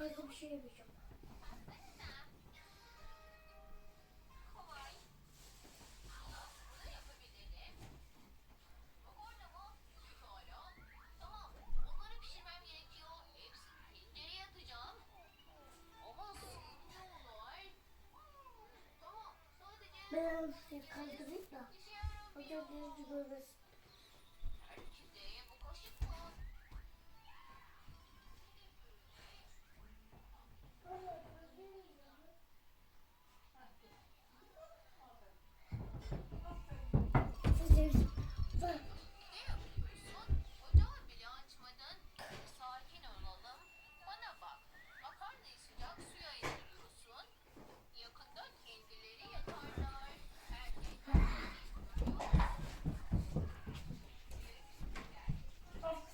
Başka bir şey yapacağım. Ben onu kaldırayım da. Hocam birinci görmesin.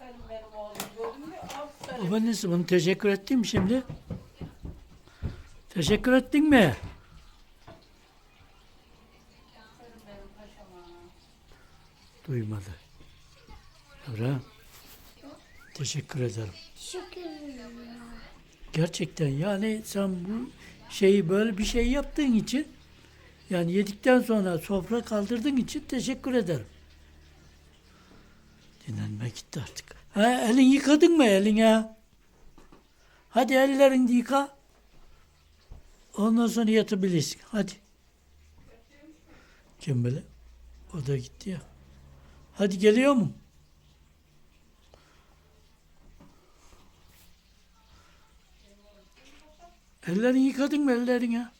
Aferin benim oğlum. Gördün mü? Aferin. Babaannesi bunu teşekkür ettin mi şimdi? Teşekkür ettin mi? Duymadı. Yavrum. Teşekkür ederim. Teşekkür ederim. Gerçekten yani sen bu şeyi böyle bir şey yaptığın için yani yedikten sonra sofra kaldırdığın için teşekkür ederim. Dinlenme gitti artık. Ha, elin yıkadın mı elin ya? Hadi ellerini yıka. Ondan sonra yatabilirsin. Hadi. Kim böyle? O da gitti ya. Hadi geliyor mu? Ellerini yıkadın mı ellerini ya?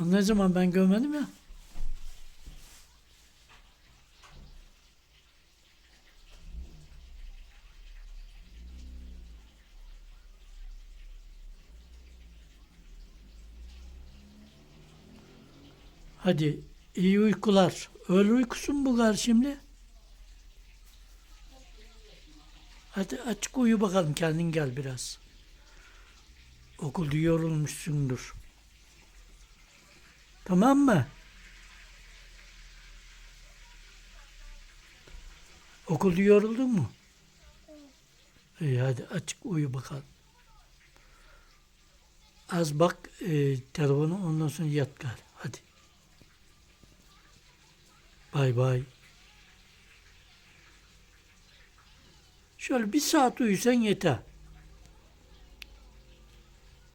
Ne zaman ben görmedim ya. Hadi iyi uykular. Öğle uykusu mu bu kadar şimdi? Hadi açık uyu bakalım kendin gel biraz. Okulda yorulmuşsundur. Tamam mı? Okulda yoruldun mu? İyi hadi açık uyu bakalım. Az bak e, telefonu ondan sonra yat gari. Hadi. Bay bay. Şöyle bir saat uyusan yeter.